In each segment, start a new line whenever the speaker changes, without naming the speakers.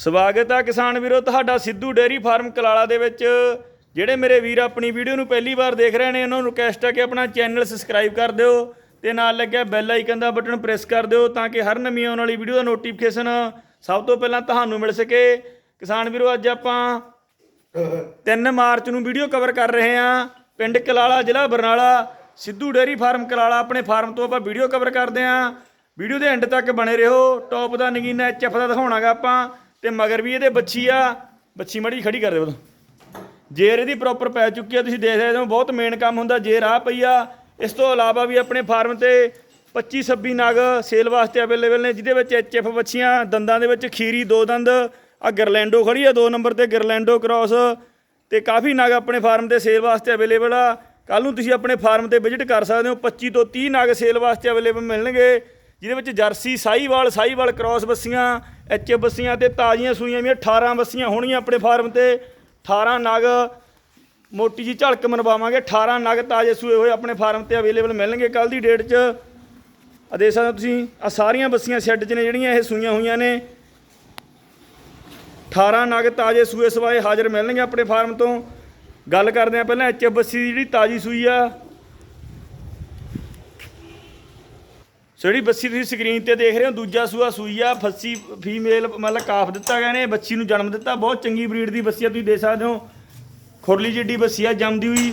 ਸਵਾਗਤ ਆ ਕਿਸਾਨ ਵੀਰੋ, ਤੁਹਾਡਾ ਸਿੱਧੂ ਡੇਅਰੀ ਫਾਰਮ ਕਲਾਲਾ ਦੇ ਵਿੱਚ। ਜਿਹੜੇ ਮੇਰੇ ਵੀਰ ਆਪਣੀ ਵੀਡੀਓ ਨੂੰ ਪਹਿਲੀ ਵਾਰ ਦੇਖ ਰਹੇ ਨੇ, ਉਹਨਾਂ ਨੂੰ ਰਿਕਵੈਸਟ ਆ ਕਿ ਆਪਣਾ ਚੈਨਲ ਸਬਸਕ੍ਰਾਈਬ ਕਰ ਦਿਓ ਤੇ ਨਾਲ ਲੱਗਿਆ ਬੈਲ ਆਈਕਨ ਦਾ ਬਟਨ ਪ੍ਰੈਸ ਕਰ ਦਿਓ ਤਾਂ ਕਿ ਹਰ ਨਵੀਂ ਆਉਣ ਵਾਲੀ ਵੀਡੀਓ ਦਾ ਨੋਟੀਫਿਕੇਸ਼ਨ ਸਭ ਤੋਂ ਪਹਿਲਾਂ ਤੁਹਾਨੂੰ ਮਿਲ ਸਕੇ। ਕਿਸਾਨ ਵੀਰੋ, ਅੱਜ ਆਪਾਂ 3 ਮਾਰਚ ਨੂੰ ਵੀਡੀਓ ਕਵਰ ਕਰ ਰਹੇ ਹਾਂ। ਪਿੰਡ ਕਲਾਲਾ, ਜ਼ਿਲ੍ਹਾ ਬਰਨਾਲਾ, ਸਿੱਧੂ ਡੇਅਰੀ ਫਾਰਮ ਕਲਾਲਾ ਆਪਣੇ ਫਾਰਮ ਤੋਂ ਆਪਾਂ ਵੀਡੀਓ ਕਵਰ ਕਰਦੇ ਹਾਂ। ਵੀਡੀਓ ਦੇ ਐਂਡ ਤੱਕ ਬਣੇ ਰਹੋ। ਟੌਪ ਦਾ ਨਗੀਨਾ ਐਚਐਫ ਦਾ ਦਿਖਾਉਣਾਗਾ ਆਪਾਂ। ਤੇ ਮਗਰ ਵੀ ਇਹਦੇ ਬੱਚੀ ਆ, ਬੱਚੀ ਮੜੀ ਖੜੀ ਕਰ ਦਿਓ ਉਦੋਂ। ਜੇਰ ਇਹਦੀ ਪ੍ਰੋਪਰ ਪੈ ਚੁੱਕੀ ਆ, ਤੁਸੀਂ ਦੇਖ ਸਕਦੇ ਹੋ, ਬਹੁਤ ਮੇਨ ਕੰਮ ਹੁੰਦਾ, ਜੇਰ ਆ ਪਈ ਆ। ਇਸ ਤੋਂ ਇਲਾਵਾ ਵੀ ਆਪਣੇ ਫਾਰਮ ਤੇ 25 26 ਨਗ ਸੇਲ ਵਾਸਤੇ ਅਵੇਲੇਬਲ ਨੇ, ਜਿਹਦੇ ਵਿੱਚ ਐਚਐਫ ਬੱਚੀਆਂ ਦੰਦਾਂ ਦੇ ਵਿੱਚ ਖੀਰੀ, ਦੋ ਦੰਦ, ਆ ਗਰਲੈਂਡੋ ਖੜੀ ਆ, ਦੋ ਨੰਬਰ ਤੇ ਗਰਲੈਂਡੋ ਕ੍ਰਾਸ ਤੇ ਕਾਫੀ ਨਗ ਆਪਣੇ ਫਾਰਮ ਤੇ ਸੇਲ ਵਾਸਤੇ ਅਵੇਲੇਬਲ ਆ। ਕੱਲ ਨੂੰ ਤੁਸੀਂ ਆਪਣੇ ਫਾਰਮ ਤੇ ਵਿਜ਼ਿਟ ਕਰ ਸਕਦੇ ਹੋ 25 ਤੋਂ 30 ਨਗ ਸੇਲ ਵਾਸਤੇ ਅਵੇਲੇਬਲ ਮਿਲਣਗੇ। ਜਿਹਦੇ ਵਿੱਚ ਜਰਸੀ ਸਾਈਵਾਲ ਸਾਈਵਾਲ ਕ੍ਰਾਸ ਬੱਸੀਆਂ ਐਚ ਬੱਸੀਆਂ ਤੇ ਤਾਜ਼ੀਆਂ ਸੂਈਆਂ ਵੀ 18 ਬੱਸੀਆਂ ਹੋਣਗੀਆਂ ਆਪਣੇ ਫਾਰਮ ਤੇ। 18 ਨਗ, ਮੋਟੀ ਜੀ ਝਲਕ ਮਨਵਾਵਾਂਗੇ। 18 ਨਗ ਤਾਜ਼ੇ ਸੂਏ ਹੋਏ ਆਪਣੇ ਫਾਰਮ ਤੇ ਅਵੇਲੇਬਲ ਮਿਲਣਗੇ ਕੱਲ ਦੀ ਡੇਟ 'ਚ। ਆ ਦੇਖ ਸਕਦੇ ਹੋ ਤੁਸੀਂ ਆ ਸਾਰੀਆਂ ਬੱਸੀਆਂ ਸ਼ੈੱਡ 'ਚ ਨੇ ਜਿਹੜੀਆਂ ਇਹ ਸੂਈਆਂ ਹੋਈਆਂ ਨੇ। 18 ਨਗ ਤਾਜ਼ੇ ਸੂਏ ਸਵਾਏ ਹਾਜ਼ਰ ਮਿਲਣਗੇ ਆਪਣੇ ਫਾਰਮ ਤੋਂ। ਗੱਲ ਕਰਦੇ ਆ ਪਹਿਲਾਂ ਐਚ ਬੱਸੀ ਦੀ ਜਿਹੜੀ ਤਾਜ਼ੀ ਸੂਈ ਆ। ਸੋ ਜਿਹੜੀ ਬੱਸੀ ਤੁਸੀਂ ਸਕਰੀਨ ਤੇ ਦੇਖ ਰਹੇ ਹੋ ਦੂਜਾ ਸੂਆ ਸੂਈ ਆ ਫੱਸੀ ਫੀਮੇਲ ਮਤਲਬ ਕਾਫ ਦਿੱਤਾ ਗਿਆ ਨੇ ਬੱਚੀ ਨੂੰ ਜਨਮ ਦਿੱਤਾ। ਬਹੁਤ ਚੰਗੀ ਬਰੀਡ ਦੀ ਬੱਸੀ ਆ ਤੁਸੀਂ ਦੇਖ ਸਕਦੇ ਹੋ। ਖੁਰਲੀ ਜਿੱਡੀ ਬੱਸੀ ਆ ਜੰਮਦੀ ਹੋਈ।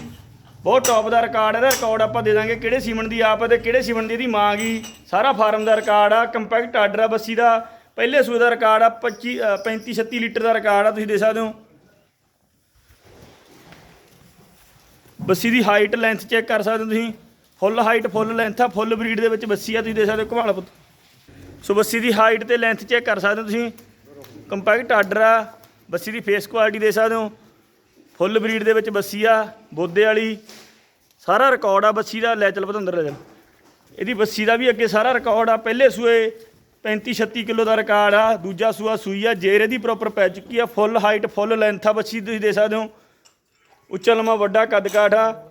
ਬਹੁਤ ਟੌਪ ਦਾ ਰਿਕਾਰਡ ਹੈ ਇਹਦਾ ਰਿਕਾਰਡ ਆਪਾਂ ਦੇ ਦਾਂਗੇ ਕਿਹੜੇ ਸੀਮਨ ਦੀ ਆਪ ਹੈ ਤੇ ਕਿਹੜੇ ਸੀਮਨ ਦੀ ਇਹਦੀ ਮਾਂ ਗਈ। ਸਾਰਾ ਫਾਰਮ ਦਾ ਰਿਕਾਰਡ ਆ ਕੰਪੈਕਟ ਆਰਡਰ ਆ ਬੱਸੀ ਦਾ। ਪਹਿਲੇ ਸੂਏ ਦਾ ਰਿਕਾਰਡ ਆ 25 ਅ, 35 36 ਲੀਟਰ ਦਾ ਰਿਕਾਰਡ ਆ ਤੁਸੀਂ ਦੇਖ ਸਕਦੇ ਹੋ। ਬੱਸੀ ਦੀ ਹਾਈਟ ਲੈਂਥ ਚੈੱਕ ਕਰ ਸਕਦੇ ਹੋ ਤੁਸੀਂ। ਫੁੱਲ ਹਾਈਟ ਫੁੱਲ ਲੈਂਥ ਆ, ਫੁੱਲ ਬਰੀਡ ਦੇ ਵਿੱਚ ਬੱਸੀ ਆ, ਤੁਸੀਂ ਦੇਖ ਸਕਦੇ ਹੋ ਘਵਾਲਾ ਪੁੱਤ। ਸੋ ਬੱਸੀ ਦੀ ਹਾਈਟ ਤੇ ਲੈਂਥ ਚੈੱਕ ਕਰ ਸਕਦੇ ਹੋ ਤੁਸੀਂ। ਕੰਪੈਕਟ ਆਰਡਰ ਆ, ਬੱਸੀ ਦੀ ਫੇਸ ਕੁਆਲਿਟੀ ਦੇ ਸਕਦੇ ਹੋ। ਫੁੱਲ ਬਰੀਡ ਦੇ ਵਿੱਚ ਬੱਸੀ ਆ, ਬੋਦੇ ਵਾਲੀ। ਸਾਰਾ ਰਿਕਾਰਡ ਆ ਬੱਸੀ ਦਾ, ਲੈ ਚੱਲ ਪਤੰਦਰ ਲੈ ਚੱਲ। ਇਹਦੀ ਬੱਸੀ ਦਾ ਵੀ ਅੱਗੇ ਸਾਰਾ ਰਿਕਾਰਡ ਆ, ਪਹਿਲੇ ਸੂਏ 35 36 ਕਿਲੋ ਦਾ ਰਿਕਾਰਡ ਆ, ਦੂਜਾ ਸੂਆ ਸੂਈ ਆ, ਜੇਰ ਇਹਦੀ ਪ੍ਰੋਪਰ ਪੈ ਚੁੱਕੀ ਆ, ਫੁੱਲ ਹਾਈਟ ਫੁੱਲ ਲੈਂਥ ਆ ਬੱਸੀ ਤੁਸੀਂ ਦੇ ਸਕਦੇ ਹੋ। ਉੱਚਾ ਲੰਮਾ ਵੱਡਾ ਕੱਦ ਕਾਠ ਆ।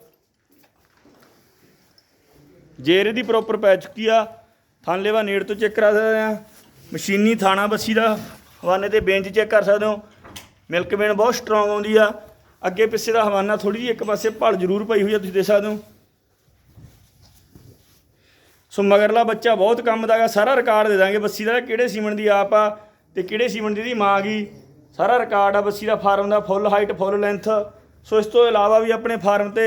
ਜੇਰ ਇਹਦੀ ਪ੍ਰੋਪਰ ਪੈ ਚੁੱਕੀ ਆ ਥਣ ਨੇੜ ਤੋਂ ਚੈੱਕ ਕਰਾ ਸਕਦੇ ਆ। ਮਸ਼ੀਨੀ ਥਾਣਾ ਬੱਸੀ ਦਾ ਹਵਾਨੇ ਤੇ ਬੇਂਚ ਚੈੱਕ ਕਰ ਸਕਦੇ ਹੋ। ਮਿਲਕ ਵੇਨ ਬਹੁਤ ਸਟਰੋਂਗ ਆਉਂਦੀ ਆ। ਅੱਗੇ ਪਿੱਛੇ ਦਾ ਹਵਾਨਾ ਥੋੜੀ ਜਿਹੀ ਇੱਕ ਪਾਸੇ ਭਲ ਜ਼ਰੂਰ ਪਈ ਹੋਈ ਆ, ਤੁਸੀਂ ਦੇਖ ਸਕਦੇ ਹੋ। ਸੋ ਮਗਰਲਾ ਬੱਚਾ ਬਹੁਤ ਕੰਮ ਦਾ ਸਾਰਾ ਰਿਕਾਰਡ ਦੇ ਦਾਂਗੇ ਬੱਸੀ ਦਾ ਕਿਹੜੇ ਸੀਮਨ ਦੀ ਆਪ ਆ ਤੇ ਕਿਹੜੇ ਸੀਮਨ ਦੀ ਇਹਦੀ ਮਾਂ ਗਈ। ਸਾਰਾ ਰਿਕਾਰਡ ਆ ਬੱਸੀ ਦਾ, ਫਾਰਮ ਦਾ full height full length so ਇਸ ਤੋਂ ਇਲਾਵਾ ਵੀ ਆਪਣੇ ਫਾਰਮ ਤੇ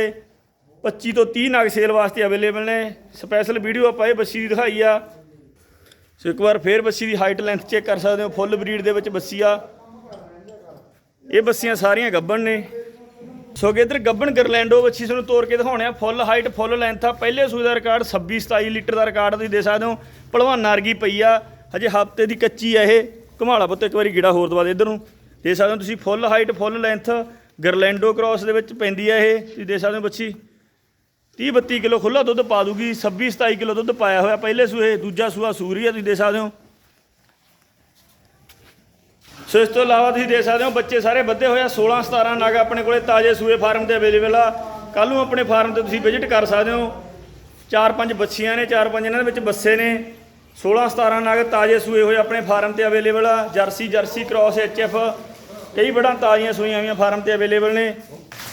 25 ਤੋਂ 30 ਨਗ ਸੇਲ ਵਾਸਤੇ ਅਵੇਲੇਬਲ ਨੇ। ਸਪੈਸ਼ਲ ਵੀਡੀਓ ਆਪਾਂ ਇਹ ਬੱਸੀ ਦੀ ਦਿਖਾਈ ਆ। ਸੋ ਇੱਕ ਵਾਰ ਫੇਰ ਬੱਸੀ ਦੀ ਹਾਈਟ ਲੈਂਥ ਚੈੱਕ ਕਰ ਸਕਦੇ ਹੋ। ਫੁੱਲ ਬਰੀਡ ਦੇ ਵਿੱਚ ਬੱਸੀ ਆ। ਇਹ ਬੱਸੀਆਂ ਸਾਰੀਆਂ ਗੱਬਣ ਨੇ। ਸੋ ਕਿ ਇਧਰ ਗੱਬਣ ਗਰਲੈਂਡੋ ਬੱਚੀ ਤੁਹਾਨੂੰ ਤੋੜ ਕੇ ਦਿਖਾਉਣੇ ਆ। ਫੁੱਲ ਹਾਈਟ ਫੁੱਲ ਲੈਂਥ ਆ। ਪਹਿਲੇ ਸੂਈ ਦਾ ਰਿਕਾਰਡ 26 27 ਲੀਟਰ ਦਾ ਰਿਕਾਰਡ ਤੁਸੀਂ ਦੇ ਸਕਦੇ ਹੋ। ਭਲਵਾਨ ਵਰਗੀ ਪਈ ਆ। ਹਜੇ ਹਫ਼ਤੇ ਦੀ ਕੱਚੀ ਆ ਇਹ। ਘੁਮਾਲਾ ਪੁੱਤ ਇੱਕ ਵਾਰੀ ਗੀੜਾ ਹੋਰ ਦਵਾ ਦੇ ਇਧਰ ਨੂੰ। ਦੇ ਸਕਦੇ ਹੋ ਤੁਸੀਂ full height full length Girolando cross ਦੇ ਵਿੱਚ ਪੈਂਦੀ ਆ ਇਹ। ਤੁਸੀਂ ਦੇ ਸਕਦੇ ਹੋ ਬੱਚੀ 30 32 ਕਿਲੋ ਖੁੱਲਾ ਦੁੱਧ ਪਾ ਦੂਗੀ 26 27 ਕਿਲੋ ਦੁੱਧ ਪਾਇਆ ਹੋਇਆ ਪਹਿਲੇ ਸੂਏ ਦੂਜਾ ਸੂਆ ਸੂਰੀ ਆ ਤੁਸੀਂ ਦੇ ਸਕਦੇ ਹੋ। ਸੋ ਇਸ ਤੋਂ ਇਲਾਵਾ ਤੁਸੀਂ ਦੇਖ ਸਕਦੇ ਹੋ, ਬੱਚੇ ਸਾਰੇ ਬੱਧੇ ਹੋਏ ਆ 16 17 ਨਗ ਆਪਣੇ ਕੋਲੇ ਤਾਜ਼ੇ ਸੂਏ ਫਾਰਮ ਤੇ ਅਵੇਲੇਬਲ ਆ। ਕੱਲ ਨੂੰ ਆਪਣੇ ਫਾਰਮ ਤੇ ਤੁਸੀਂ ਵਿਜ਼ਿਟ ਕਰ ਸਕਦੇ ਹੋ। ਚਾਰ ਪੰਜ ਬੱਚੀਆਂ ਨੇ ਚਾਰ ਪੰਜ ਇਹਨਾਂ ਦੇ ਵਿੱਚ ਬੱਸੇ ਨੇ। 16 17 ਨਗ ਤਾਜ਼ੇ ਸੂਏ ਹੋਏ ਆਪਣੇ ਫਾਰਮ ਤੇ ਅਵੇਲੇਬਲ ਆ। ਜਰਸੀ ਜਰਸੀ ਕ੍ਰਾਸ ਐਚਐਫ ਕਈ ਬੜਾ ਤਾਜ਼ੀਆਂ ਸੂਈਆਂ ਹੋਈਆਂ ਫਾਰਮ ਤੇ ਅਵੇਲੇਬਲ ਨੇ।